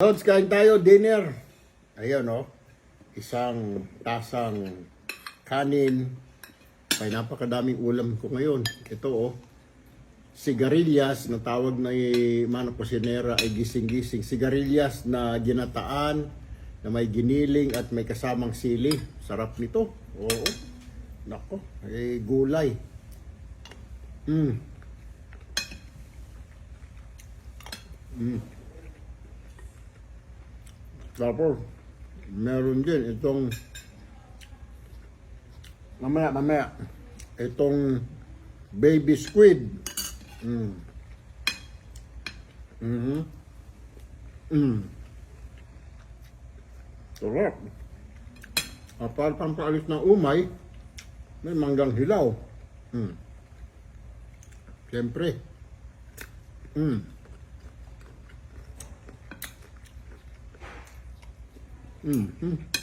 Lods, kain tayo, dinner. Ayun, no? Isang tasang kanin. May napakadaming ulam ko ngayon. Ito, oh. Sigarilyas na tawag na eh, Mano Cosinera ay gising-gising. Sigarilyas na ginataan, na may giniling at may kasamang sili. Sarap nito. Oo. Nako, ay gulay. Mm. Mm. Tapos, meron din itong mamaya, mamaya, itong baby squid. Mm. Mm-hmm. Mm. Sarap. At para pampaalis ng umay, may manggang hilaw. Mm. Siyempre. Mm. Mm. Mm.